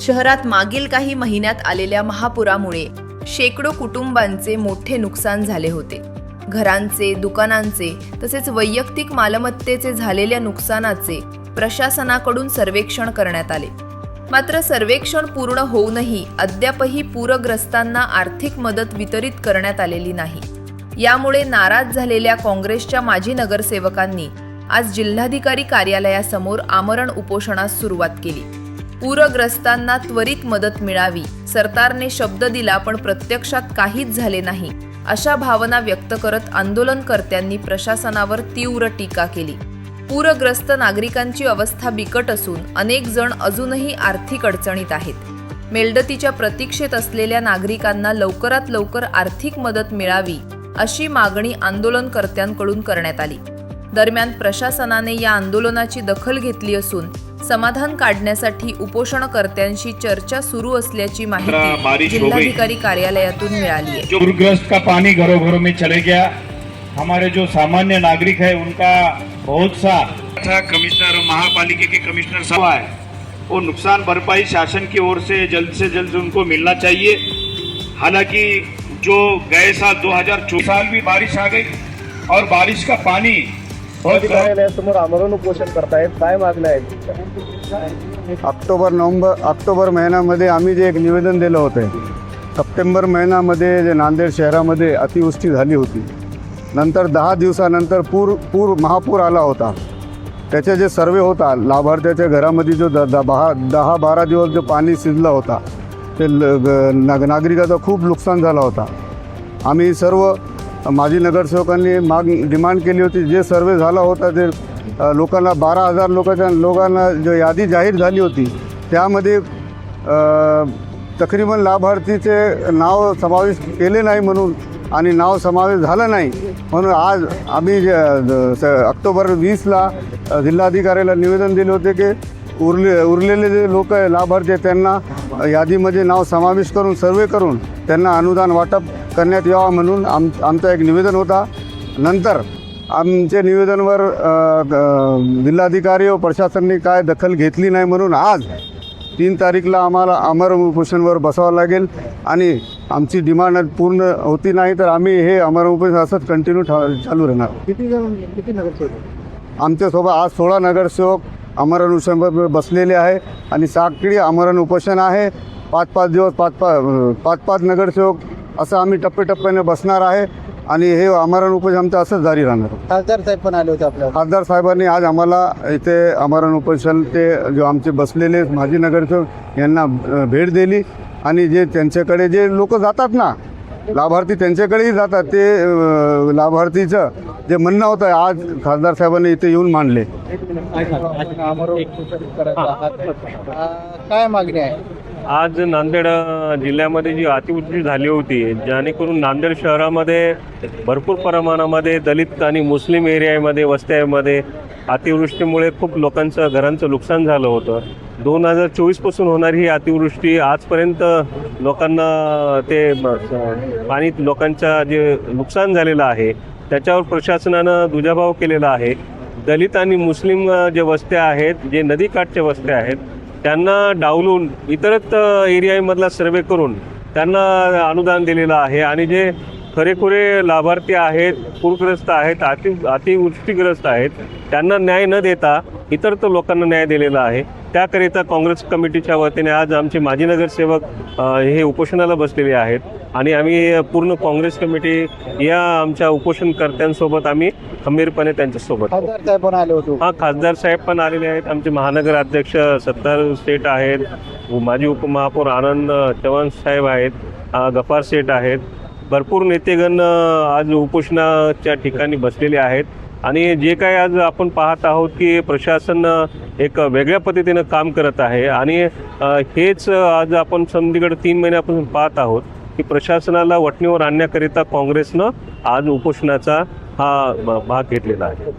शहरात मागील काही महिन्यात आलेल्या महापुरामुळे शेकडो कुटुंबांचे मोठे नुकसान झाले होते. घरांचे दुकानांचे तसेच वैयक्तिक मालमत्तेचे झालेल्या नुकसानाचे प्रशासनाकडून सर्वेक्षण करण्यात आले. मात्र सर्वेक्षण पूर्ण होऊनही अद्यापही पूरग्रस्तांना आर्थिक मदत वितरित करण्यात आलेली नाही. यामुळे नाराज झालेल्या काँग्रेसच्या माजी नगरसेवकांनी आज जिल्हाधिकारी कार्यालयासमोर आमरण उपोषणास सुरुवात केली. पूरग्रस्तांना त्वरित मदत मिळावी. सरकारने शब्द दिला पण प्रत्यक्षात काहीच झाले नाही. अशा भावना व्यक्त करत आंदोलनकर्त्यांनी प्रशासनावर तीव्र टीका केली. पूरग्रस्त नागरिकांची अवस्था बिकट असून अनेक जण अजूनही आर्थिक अडचणीत आहेत. मेलडतीच्या प्रतीक्षेत असलेल्या नागरिकांना लवकरात लवकर आर्थिक मदत मिळावी अशी मागणी आंदोलनकर्त्यांकडून करण्यात आली. दरम्यान प्रशासनाने या आंदोलनाची दखल घेतली असून समाधान काढण्यासाठी उपोषणकर्त्यांशी चर्चा सुरू असल्याची माहिती. जिल्हाधिकारी कार्यालयातून मिळाली आहे. जो पूरग्रस्त का पानी घरों घरों में चले गया हमारे जो सामान्य नागरिक है उनका बहुत सा था कमिश्नर महापालिका के कमिश्नर साहब है वो नुकसान भरपाई शासन की ओर से जल्द से जल्द उनको मिलना चाहिए। हालांकि जो गए साल 2024 साल भी बारिश आ गई और बारिश का पानी कार्यालयासमोर आमरण उपोषण करतायत. काय मागण्या आहेत ऑक्टोबर नोव्हेंबर ऑक्टोबर महिन्यामध्ये आम्ही जे एक निवेदन दिलं होतं सप्टेंबर महिन्यामध्ये जे नांदेड शहरामध्ये अतिवृष्टी झाली होती. नंतर दहा दिवसानंतर पूर पूर महापूर आला होता. त्याचे जे सर्वे होता लाभार्थ्याच्या घरामध्ये जो द द- दहा दहा बारा दिवस जो पाणी शिजला होता ते नागरिकाचं खूप नुकसान झाला होता. आम्ही सर्व माजी नगरसेवकांनी माग डिमांड केली होती जे सर्वे झाला होता ते लोकांना बारा हजार लोकांच्या लोकांना जो यादी जाहीर झाली होती त्यामध्ये तकरीबन लाभार्थीचे नाव समावेश केले नाही म्हणून आणि नाव समावेश झालं नाही म्हणून आज आम्ही जे, स- ऑक्टोबर वीसला जिल्हाधिकाऱ्याला निवेदन दिले होते की उरले उरलेले जे लोक आहे लाभार्थी त्यांना यादीमध्ये नाव समावेश करून सर्वे करून त्यांना अनुदान वाटप करण्यात यावं म्हणून आम आमचा एक निवेदन होता. नंतर आमच्या निवेदनावर जिल्हाधिकारी व प्रशासनाने काय दखल घेतली नाही म्हणून आज तीन तारीखला आम्हाला अमर उपोषणवर बसावं लागेल आणि आमची डिमांड पूर्ण होती नाही तर आम्ही हे अमर उपोषण असंच कंटिन्यू चालू राहणार. किती किती नगरसेवक? आमच्यासोबत आज सोळा नगरसेवक अमरण उपोषणावर बसलेले आहे आणि साखळी अमरण उपोषण आहे. पाच पाच दिवस पाच पाच पाच पाच नगरसेवक असं आम्ही टप्प्याटप्प्याने बसणार आहे. आणि हे अमरण उपोषण आमचं असंच जारी राहणार. खासदार साहेब पण आले होते आपल्या खासदार साहेबांनी आज आम्हाला इथे अमरण उपोषण ते जो आमचे बसलेले माजी नगरसेवक यांना भेट दिली. आणि जे त्यांच्याकडे जे लोक जातात ना लाभार्थी त्यांच्याकडेही जातात. ते लाभार्थीचं जे म्हणणं होतं आज खासदार साहेबांनी इथे येऊन मांडले. काय मागणी आहे? आज नांदेड जिल्ह्यामध्ये जी अतिवृष्टी झाली होती जेणेकरून नांदेड शहरामध्ये भरपूर प्रमाणामध्ये दलित आणि मुस्लिम एरियामध्ये वस्त्यामध्ये अतिवृष्टीमुळे खूप लोकांचं घरांचं नुकसान झालं होतं. दोन हजार चोवीसपासून होणारी ही अतिवृष्टी. आजपर्यंत लोकांना ते पाणी लोकांच्या जे नुकसान झालेलं आहे त्याच्यावर प्रशासनानं दुजाभाव केलेला आहे. दलित आणि मुस्लिम जे वस्त्या आहेत जे नदीकाठच्या वस्त्या आहेत त्यांना डावलून इतरत एरियामधला सर्वे करून त्यांना अनुदान दिलेलं आहे. आणि जे खरेखुरे लाभार्थी आहेत पूरग्रस्त आहेत अति अतिवृष्टीग्रस्त आहेत त्यांना न्याय न देता इतर तर लोकांना न्याय दिलेला आहे. त्याकरिता काँग्रेस कमिटीच्या वतीने आज आमचे माजी नगरसेवक हे उपोषणाला बसलेले आहेत आणि आम्ही पूर्ण काँग्रेस कमिटी या आमच्या उपोषणकर्त्यांसोबत आम्ही खंबीरपणे त्यांच्यासोबत आहोत. खासदार साहेब पण आले होते. हा खासदार साहेब पण आलेले आहेत. आमचे महानगर अध्यक्ष सत्तार सेठ आहेत माजी उपमहापौर आनंद चव्हाण साहेब आहेत गफार सेठ आहेत. भरपूर नेतेगण आज उपोषणाच्या ठिकाणी बसलेले आहेत. आणि जे काय आज आपण पाहत आहोत की प्रशासन एक वेगळ्या पद्धतीनं काम करत आहे आणि हेच आज आपण संधीकडे तीन महिन्यापासून पाहत आहोत की प्रशासनाला वटणीवर आणण्याकरिता काँग्रेसनं आज उपोषणाचा हा भाग घेतलेला आहे.